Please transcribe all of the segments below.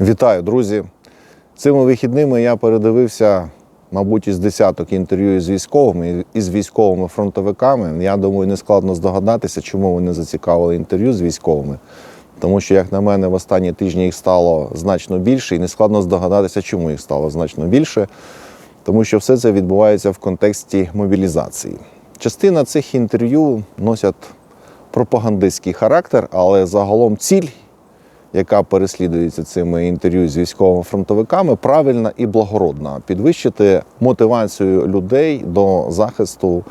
Вітаю, друзі! Цими вихідними я передивився, мабуть, із десяток інтерв'ю з військовими і з військовими фронтовиками. Я думаю, не складно здогадатися, чому вони зацікавили інтерв'ю з військовими. Тому що, як на мене, в останні тижні їх стало значно більше, і не складно здогадатися, чому їх стало значно більше. Тому що все це відбувається в контексті мобілізації. Частина цих інтерв'ю носять пропагандистський характер, але загалом ціль яка переслідується цими інтерв'ю з військовими фронтовиками, правильна і благородна підвищити мотивацію людей до захисту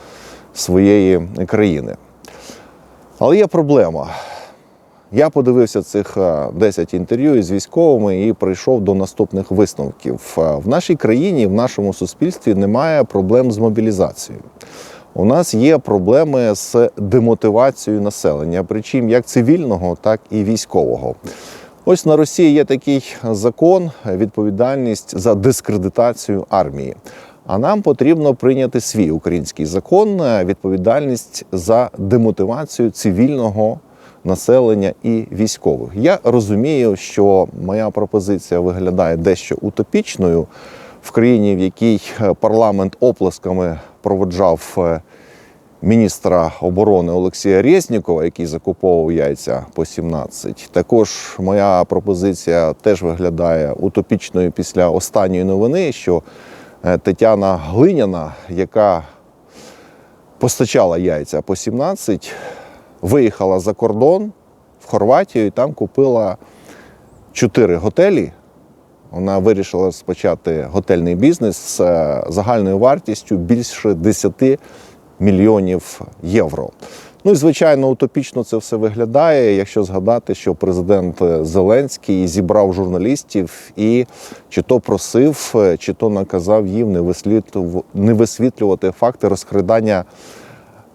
своєї країни. Але є проблема. Я подивився цих е, 10 інтерв'ю з військовими і прийшов до наступних висновків. Е, В нашій країні, в нашому суспільстві немає проблем з мобілізацією. У нас є проблеми з демотивацією населення, причому як цивільного, так і військового. Ось на Росії є такий закон, відповідальність за дискредитацію армії. А нам потрібно прийняти свій український закон, відповідальність за демотивацію цивільного населення і військових. Я розумію, що моя пропозиція виглядає дещо утопічною в країні, в якій парламент оплесками проводжав е, міністра оборони Олексія Резнікова, який закуповував яйця по 17. Також моя пропозиція теж виглядає утопічною після останньої новини, що е, Тетяна Глиняна, яка постачала яйця по 17, виїхала за кордон в Хорватію і там купила чотири готелі. Вона вирішила розпочати готельний бізнес з е, загальною вартістю більше 10 мільйонів євро. Ну і звичайно, утопічно це все виглядає, якщо згадати, що президент Зеленський зібрав журналістів і чи то просив, е, чи то наказав їм не висвітлювати, факти розкрадання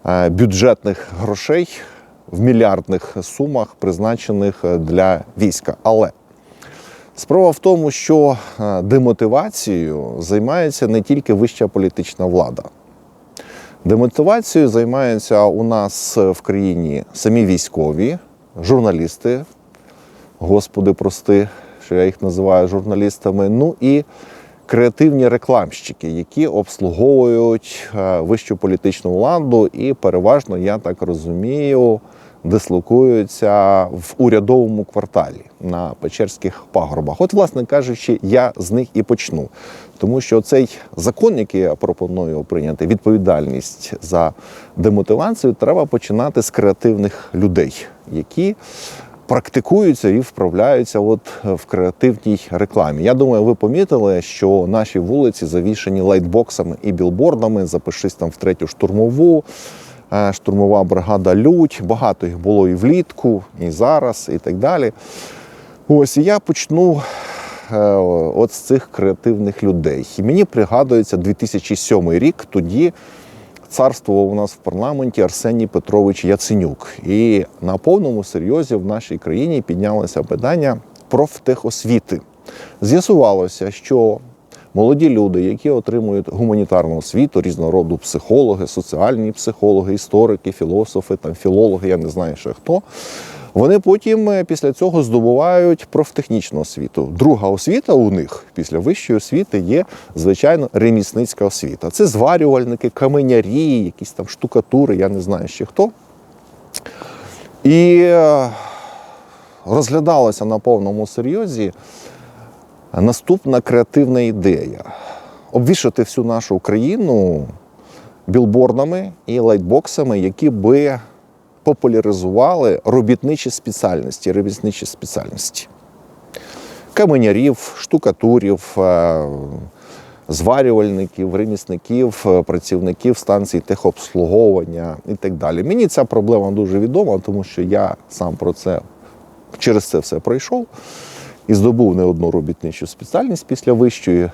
е, бюджетних грошей в мільярдних сумах, призначених для війська. Але Справа в тому, що е, демотивацією займається не тільки вища політична влада. Демотивацією займаються у нас в країні самі військові, журналісти, господи, прости, що я їх називаю журналістами, ну і креативні рекламщики, які обслуговують е, вищу політичну владу, і переважно, я так розумію, дислокуються в урядовому кварталі на Печерських пагорбах. От, власне кажучи, я з них і почну. Тому що цей закон, який я пропоную прийняти, відповідальність за демотивацію, треба починати з креативних людей, які практикуються і вправляються от в креативній рекламі. Я думаю, ви помітили, що наші вулиці завішені лайтбоксами і білбордами. Запишись там в третю штурмову. Е, Штурмова бригада Лють. Багато їх було і влітку, і зараз, і так далі. Ось я почну е, от з цих креативних людей. І мені пригадується 2007 рік. Тоді царствував у нас в парламенті Арсеній Петрович Яценюк. І на повному серйозі в нашій країні піднялося питання профтехосвіти. З'ясувалося, що молоді люди, які отримують гуманітарну освіту, різного роду психологи, соціальні психологи, історики, філософи, там філологи, я не знаю ще хто. Вони потім е, після цього здобувають профтехнічну освіту. Друга освіта у них після вищої освіти є, звичайно, ремісницька освіта. Це зварювальники, каменярі, якісь там штукатури, я не знаю ще хто. І е, розглядалася на повному серйозі наступна креативна ідея: обвішати всю нашу Україну білбордами і лайтбоксами, які би популяризували робітничі спеціальності, ремісничі спеціальності. Каменярів, штукатурів, е, зварювальників, ремісників, е, працівників станцій техобслуговування і так далі. Мені ця проблема дуже відома, тому що я сам про це через це все пройшов і здобув не одну робітничу спеціальність після вищої.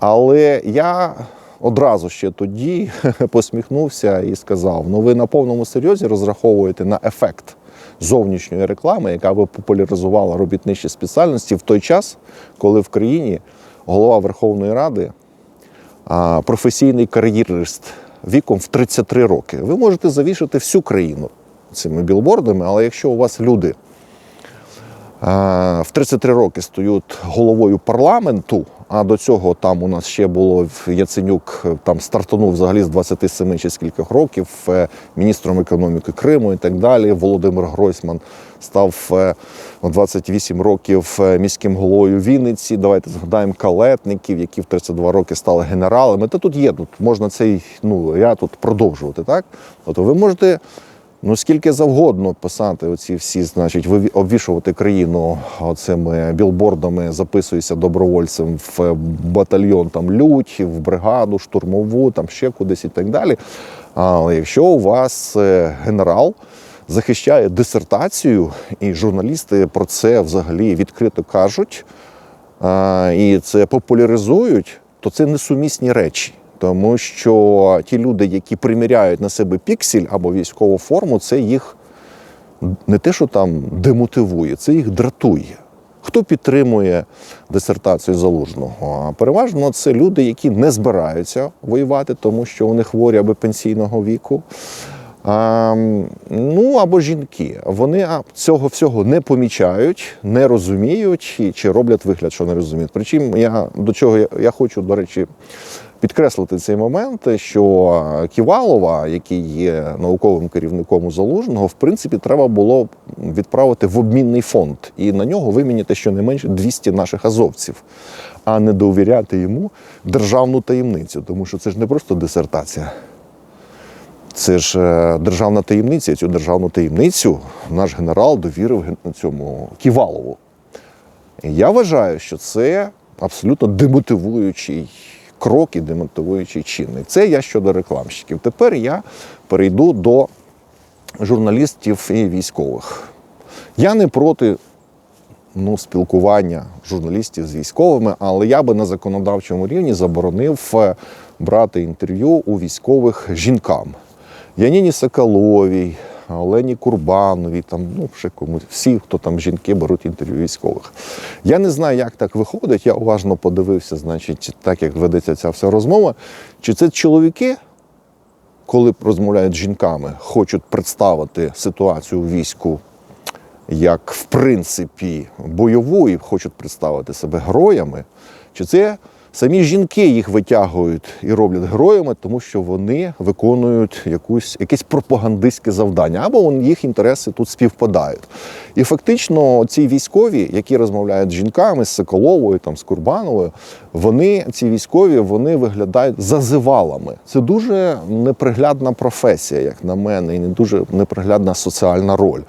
Але я одразу ще тоді посміхнувся і сказав: ну ви на повному серйозі розраховуєте на ефект зовнішньої реклами, яка би популяризувала робітничі спеціальності в той час, коли в країні голова Верховної Ради професійний кар'єрист віком в 33 роки. Ви можете завішати всю країну цими білбордами, але якщо у вас люди в 33 роки стають головою парламенту, а до цього там у нас ще було Яценюк, е, там стартанув взагалі з 27 чи скількох років е, міністром економіки Криму і так далі. Володимир Гройсман став е, 28 років е, міським головою Вінниці. Давайте згадаємо калетників, які в 32 роки стали генералами. Та тут є, тут можна цей ну, ряд тут продовжувати. Так? Тобто ви можете Ну, скільки завгодно писати оці всі, значить, обвішувати країну оцими білбордами, записуйся добровольцем в батальйон там лють, в бригаду, штурмову, там ще кудись і так далі. Але якщо у вас е, генерал захищає дисертацію, і журналісти про це взагалі відкрито кажуть, і це популяризують, то це несумісні речі. Тому що ті люди, які приміряють на себе піксель або військову форму, це їх не те, що там демотивує, це їх дратує. Хто підтримує дисертацію залужного? Переважно це люди, які не збираються воювати, тому що вони хворі або пенсійного віку. А, ну або жінки. Вони цього всього не помічають, не розуміють чи роблять вигляд, що не розуміють. Причому я до чого я, я хочу, до речі, підкреслити цей момент, що Ківалова, який є науковим керівником у залужного, в принципі, треба було відправити в обмінний фонд і на нього виміняти щонайменше 200 наших азовців, а не довіряти йому державну таємницю, тому що це ж не просто дисертація. Це ж е, державна таємниця. Цю державну таємницю наш генерал довірив цьому Ківалову. Я вважаю, що це абсолютно демотивуючий крок і демотивуючий чинник. Це я щодо рекламщиків. Тепер я перейду до журналістів і військових. Я не проти ну, спілкування журналістів з військовими, але я би на законодавчому рівні заборонив е, брати інтерв'ю у військових жінкам. Яніні Соколовій, Олені Курбановій, там, ну, ще комусь, всі, хто там жінки беруть інтерв'ю військових. Я не знаю, як так виходить. Я уважно подивився, значить, так як ведеться ця вся розмова. Чи це чоловіки, коли розмовляють з жінками, хочуть представити ситуацію у війську як в принципі бойову і хочуть представити себе героями, чи це самі жінки їх витягують і роблять героями, тому що вони виконують якусь, якесь пропагандистське завдання, або їх інтереси тут співпадають. І фактично ці військові, які розмовляють з жінками, з Соколовою, там, з Курбановою, вони, ці військові, вони виглядають зазивалами. Це дуже неприглядна професія, як на мене, і не дуже неприглядна соціальна роль.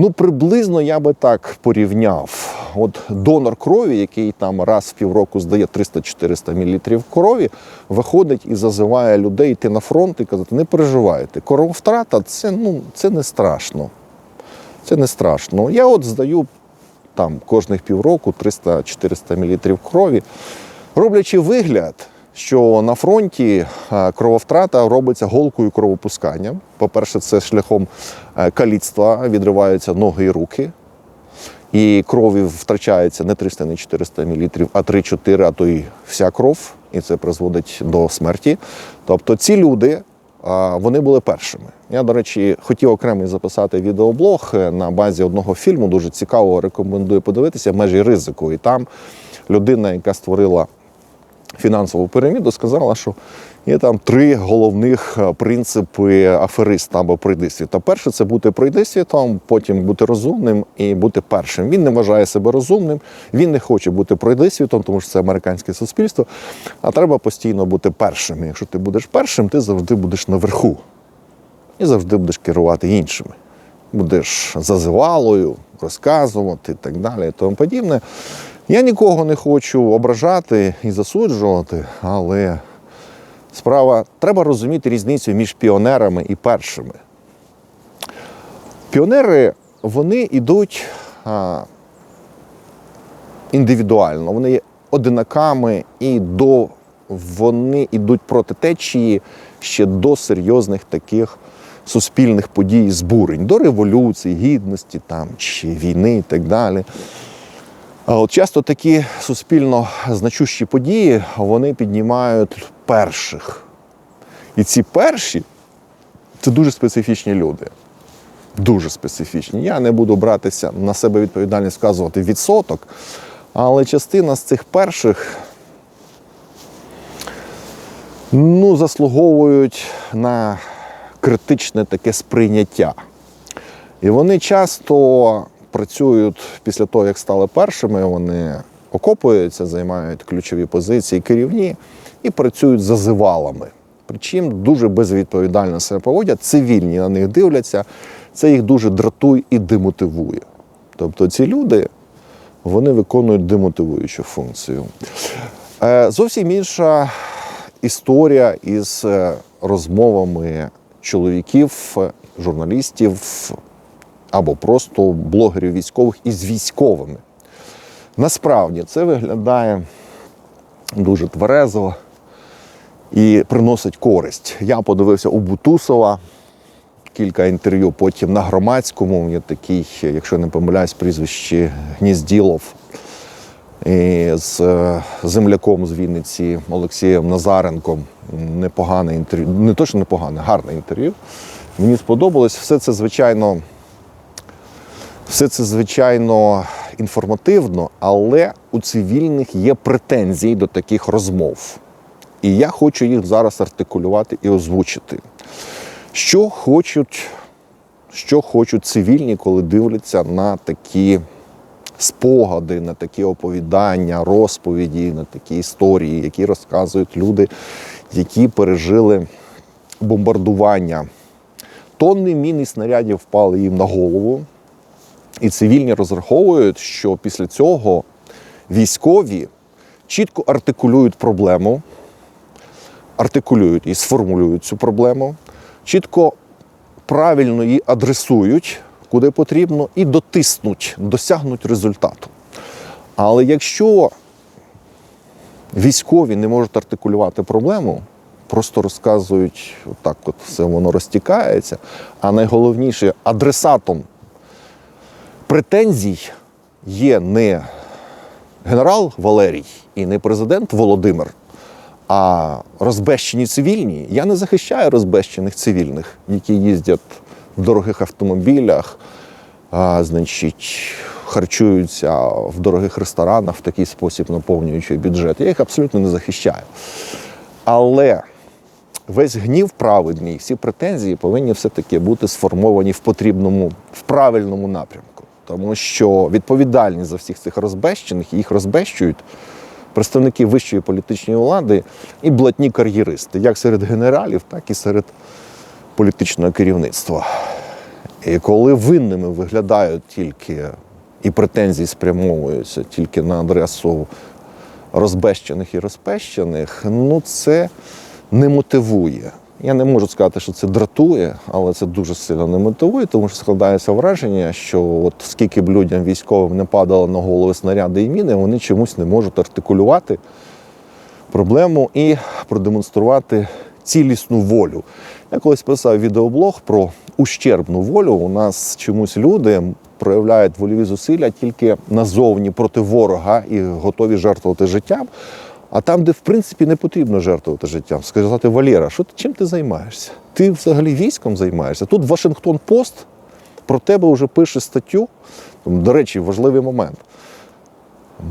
Ну, приблизно я би так порівняв. От донор крові, який там раз в півроку здає 300-400 мл крові, виходить і зазиває людей йти на фронт і казати, не переживайте. Крововтрата це, ну, це не страшно. Це не страшно. Я от здаю там кожних півроку 300-400 мл крові, роблячи вигляд, що на фронті е, крововтрата робиться голкою кровопускання. По-перше, це шляхом е, каліцтва, відриваються ноги і руки. І крові втрачається не 300, не 400 мл, а 3-4, а то й вся кров, і це призводить до смерті. Тобто ці люди вони були першими. Я, до речі, хотів окремий записати відеоблог е, на базі одного фільму. Дуже цікаво, рекомендую подивитися межі ризику. І там людина, яка створила фінансову піраміду, сказала, що є там три головних е, принципи афериста або пройдисвіта. Перше це бути пройдисвітом, потім бути розумним і бути першим. Він не вважає себе розумним, він не хоче бути пройдисвітом, тому що це американське суспільство. А треба постійно бути першим. Якщо ти будеш першим, ти завжди будеш наверху і завжди будеш керувати іншими. Будеш зазивалою, розказувати і так далі, і тому подібне. Я нікого не хочу ображати і засуджувати, але справа треба розуміти різницю між піонерами і першими. Піонери вони йдуть а, індивідуально, вони є одинаками і до, вони йдуть проти течії ще до серйозних таких суспільних подій, збурень, до революції, гідності там, чи війни і так далі. Часто такі суспільно значущі події вони піднімають перших. І ці перші це дуже специфічні люди. дуже специфічні. Я не буду братися на себе відповідальність вказувати відсоток, але частина з цих перших ну, заслуговують на критичне таке сприйняття. І вони часто працюють після того, як стали першими, вони окопуються, займають ключові позиції керівні і працюють зазивалами. Причому дуже безвідповідально себе поводять, цивільні на них дивляться, це їх дуже дратує і демотивує. Тобто ці люди вони виконують демотивуючу функцію. Е, Зовсім інша історія із е, розмовами чоловіків, журналістів або просто блогерів військових із військовими. Насправді це виглядає дуже тверезо і приносить користь. Я подивився у Бутусова кілька інтерв'ю, потім на громадському є такий, якщо не помиляюсь, прізвище Гнізділов з е, земляком з Вінниці Олексієм Назаренком. Непогане інтерв'ю, не то, що непогане, гарне інтерв'ю. Мені сподобалось. Все це, звичайно, все це, звичайно, інформативно, але у цивільних є претензії до таких розмов. І я хочу їх зараз артикулювати і озвучити. Що хочуть, що хочуть цивільні, коли дивляться на такі спогади, на такі оповідання, розповіді, на такі історії, які розказують люди, які пережили бомбардування. Тонни мін і снарядів впали їм на голову. І цивільні розраховують, що після цього військові чітко артикулюють проблему, артикулюють і сформулюють цю проблему, чітко правильно її адресують, куди потрібно, і дотиснуть, досягнуть результату. Але якщо військові не можуть артикулювати проблему, просто розказують, отак от все воно розтікається, а найголовніше адресатом претензій є не генерал Валерій і не президент Володимир, а розбещені цивільні. Я не захищаю розбещених цивільних, які їздять в дорогих автомобілях, а, значить, харчуються в дорогих ресторанах в такий спосіб, наповнюючи бюджет. Я їх абсолютно не захищаю. Але весь гнів праведний, всі претензії повинні все-таки бути сформовані в потрібному, в правильному напрямку. Тому що відповідальність за всіх цих розбещених, їх розбещують представники вищої політичної влади і блатні кар'єристи, як серед генералів, так і серед політичного керівництва. І коли винними виглядають тільки і претензії спрямовуються тільки на адресу розбещених і розпещених, ну це не мотивує. Я не можу сказати, що це дратує, але це дуже сильно не мотивує, тому що складається враження, що от скільки б людям військовим не падало на голови снаряди і міни, вони чомусь не можуть артикулювати проблему і продемонструвати цілісну волю. Я колись писав відеоблог про ущербну волю. У нас чомусь люди проявляють вольові зусилля тільки назовні проти ворога і готові жертвувати життям. А там, де в принципі не потрібно жертвувати життям, сказати Валера, що чим ти займаєшся? Ти взагалі військом займаєшся? Тут Вашингтон Пост про тебе вже пише статтю. До речі, важливий момент.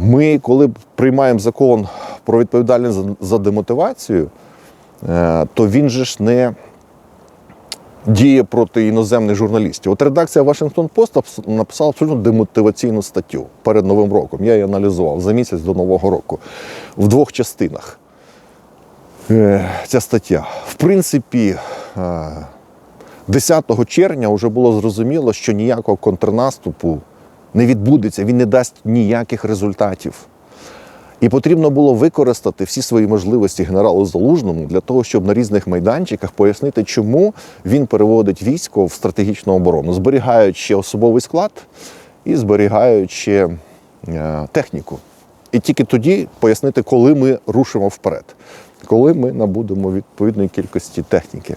Ми, коли приймаємо закон про відповідальність за- за демотивацію, е, то він же ж не діє проти іноземних журналістів. От редакція Вашингтон Пост написала абсолютно демотиваційну статтю перед Новим роком. Я її аналізував за місяць до Нового року в двох частинах. Е, Ця стаття. В принципі, е, 10 червня вже було зрозуміло, що ніякого контрнаступу не відбудеться, він не дасть ніяких результатів. І потрібно було використати всі свої можливості генералу Залужному для того, щоб на різних майданчиках пояснити, чому він переводить військо в стратегічну оборону, зберігаючи особовий склад і зберігаючи е, техніку. І тільки тоді пояснити, коли ми рушимо вперед, коли ми набудемо відповідної кількості техніки.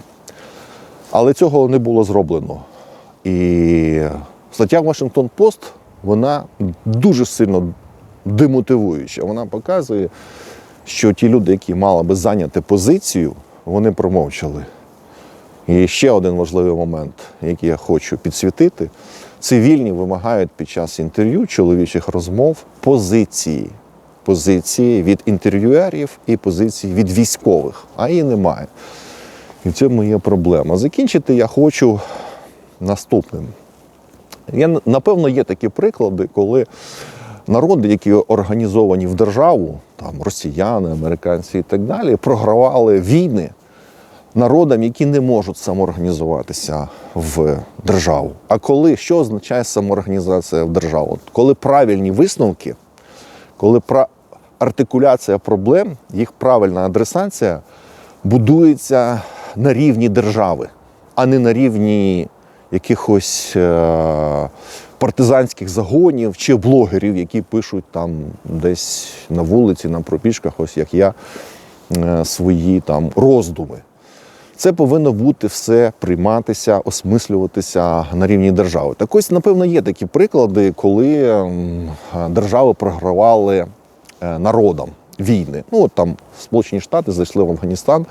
Але цього не було зроблено. І стаття Вашингтон Пост вона дуже сильно демотивуюча. Вона показує, що ті люди, які мали би зайняти позицію, вони промовчали. І ще один важливий момент, який я хочу підсвітити: цивільні вимагають під час інтерв'ю чоловічих розмов позиції. Позиції від інтерв'юерів і позиції від військових, а її немає. І в цьому є проблема. Закінчити я хочу наступним. Я, напевно, є такі приклади, коли народи, які організовані в державу, там росіяни, американці і так далі, програвали війни народам, які не можуть самоорганізуватися в державу. А коли що означає самоорганізація в державу? Коли правильні висновки, коли пра... артикуляція проблем, їх правильна адресація будується на рівні держави, а не на рівні якихось е- партизанських загонів чи блогерів, які пишуть там десь на вулиці, на пробіжках, ось як я, е- свої там роздуми. Це повинно бути все прийматися, осмислюватися на рівні держави. Так ось, напевно, є такі приклади, коли ем, держави програвали е, народам війни. Ну, от там Сполучені Штати зайшли в Афганістан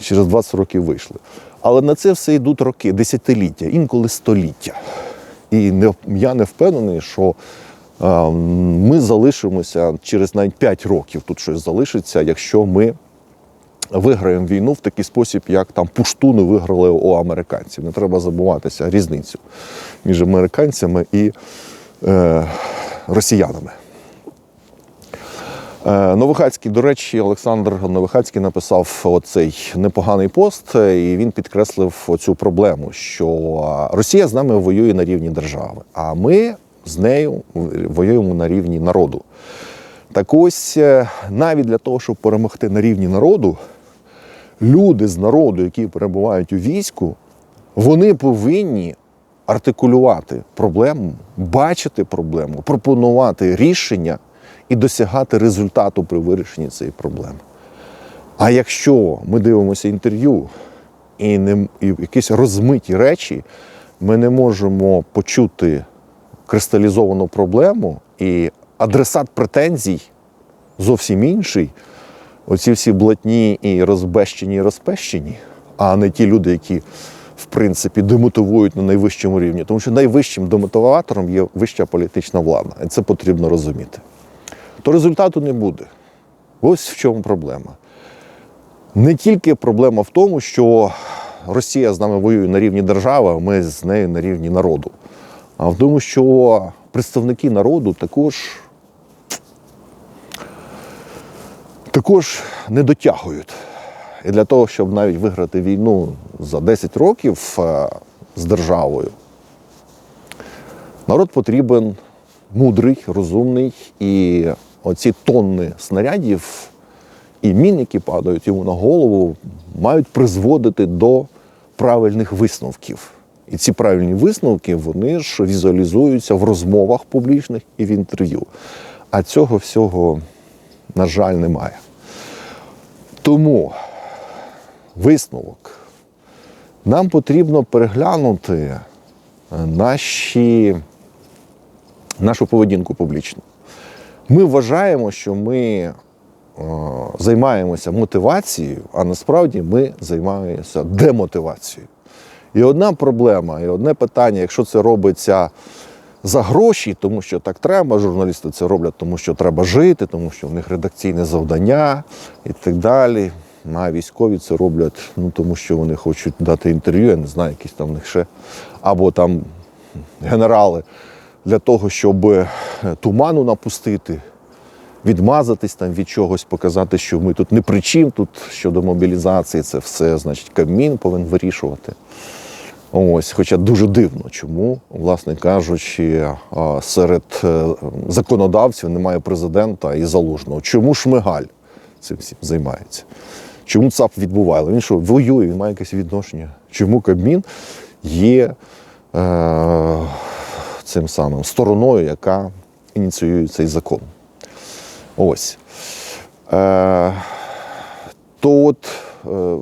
через 20 років вийшли. Але на це все йдуть роки, десятиліття, інколи століття. І не, я не впевнений, що е, ми залишимося через навіть 5 років тут щось залишиться, якщо ми виграємо війну в такий спосіб, як там пуштуни виграли у американців. Не треба забуватися різницю між американцями і е, росіянами. Е, Новихацький, до речі, Олександр Новихацький написав оцей непоганий пост, е, і він підкреслив цю проблему, що Росія з нами воює на рівні держави, а ми з нею воюємо на рівні народу. Так ось е, навіть для того, щоб перемогти на рівні народу, люди з народу, які перебувають у війську, вони повинні артикулювати проблему, бачити проблему, пропонувати рішення і досягати результату при вирішенні цієї проблеми. А якщо ми дивимося інтерв'ю і, не, і якісь розмиті речі, ми не можемо почути кристалізовану проблему і адресат претензій зовсім інший. Оці всі блатні і розбещені, і розпещені, а не ті люди, які в принципі демотивують на найвищому рівні. Тому що найвищим демотиватором є вища політична влада. І це потрібно розуміти. То результату не буде. Ось в чому проблема. Не тільки проблема в тому, що Росія з нами воює на рівні держави, а ми з нею на рівні народу. А в тому, що представники народу також також не дотягують. І для того, щоб навіть виграти війну за 10 років е, з державою, народ потрібен мудрий, розумний, і оці тонни снарядів і мін, які падають йому на голову, мають призводити до правильних висновків. І ці правильні висновки вони ж візуалізуються в розмовах публічних і в інтерв'ю. А цього всього, на жаль, немає. Тому висновок. Нам потрібно переглянути е, наші, нашу поведінку публічну. Ми вважаємо, що ми е, займаємося мотивацією, а насправді ми займаємося демотивацією. І одна проблема, і одне питання, якщо це робиться за гроші, тому що так треба, журналісти це роблять, тому що треба жити, тому що в них редакційне завдання і так далі. А військові це роблять, ну тому що вони хочуть дати інтерв'ю, я не знаю, якісь там в них ще. Або там генерали для того, щоб е, туману напустити, відмазатись там від чогось, показати, що ми тут не при чим, тут щодо мобілізації, це все, значить, Кабмін повинен вирішувати. Ось, хоча дуже дивно, чому, власне кажучи, серед е, законодавців немає президента і залужного. Чому Шмигаль цим всім займається? Чому ЦАП відбуває? Він що, воює, він має якесь відношення. Чому Кабмін є е, цим самим стороною, яка ініціює цей закон? Ось. Е, то от е,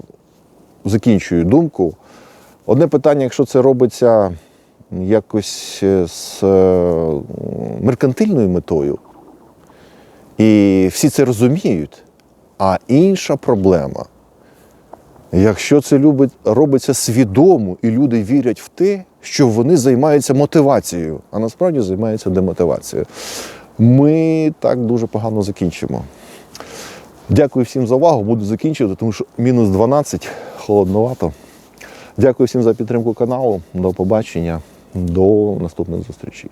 закінчую думку. Одне питання, якщо це робиться якось е, з е, меркантильною метою, і всі це розуміють. А інша проблема, Якщо це любить, робиться свідомо і люди вірять в те, що вони займаються мотивацією, а насправді займаються демотивацією, ми так дуже погано закінчимо. Дякую всім за увагу. Буду закінчувати, тому що мінус 12, холодновато. Дякую всім за підтримку каналу. До побачення, до наступних зустрічей.